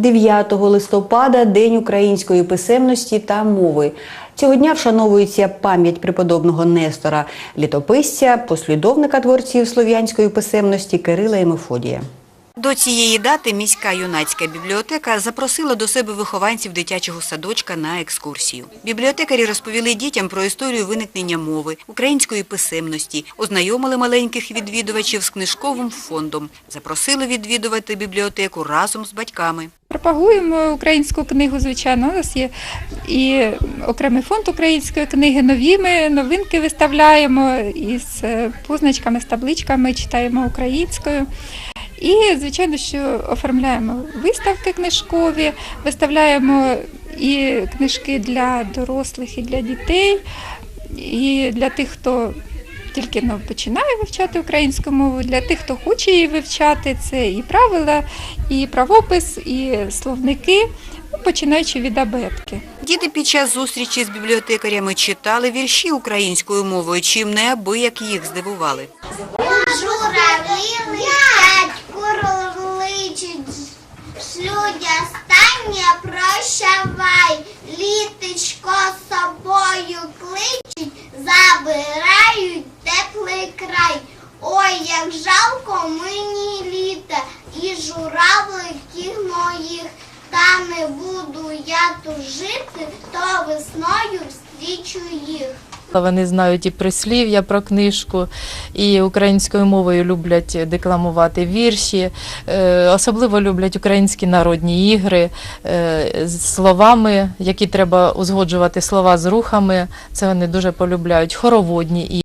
9 листопада День української писемності та мови. Цього дня вшановується пам'ять преподобного Нестора, літописця, послідовника творців слов'янської писемності Кирила і Мефодія. До цієї дати міська юнацька бібліотека запросила до себе вихованців дитячого садочка на екскурсію. Бібліотекарі розповіли дітям про історію виникнення мови, української писемності, ознайомили маленьких відвідувачів з книжковим фондом, запросили відвідувати бібліотеку разом з батьками. Пропагуємо українську книгу, звичайно. У нас є і окремий фонд української книги. Нові ми новинки виставляємо із е, позначками, з табличками, читаємо українською. І, звичайно, що оформляємо виставки книжкові, виставляємо і книжки для дорослих, і для дітей, і для тих, хто тільки ну, починає вивчати українську мову, для тих, хто хоче її вивчати, це і правила, і правопис, і словники, ну, починаючи від абетки. Діти під час зустрічі з бібліотекарями читали вірші українською мовою, чим неабияк їх здивували. Шлють останнє прощавай, літочко собою кличуть, забирають теплий край. Ой, як жалко мені літа і журавликів моїх, та не буду я тужити, то весною встрічу їх. Вони знають і прислів'я про книжку, і українською мовою люблять декламувати вірші, е, особливо люблять українські народні ігри е, з словами, які треба узгоджувати слова з рухами. Це вони дуже полюбляють. Хороводні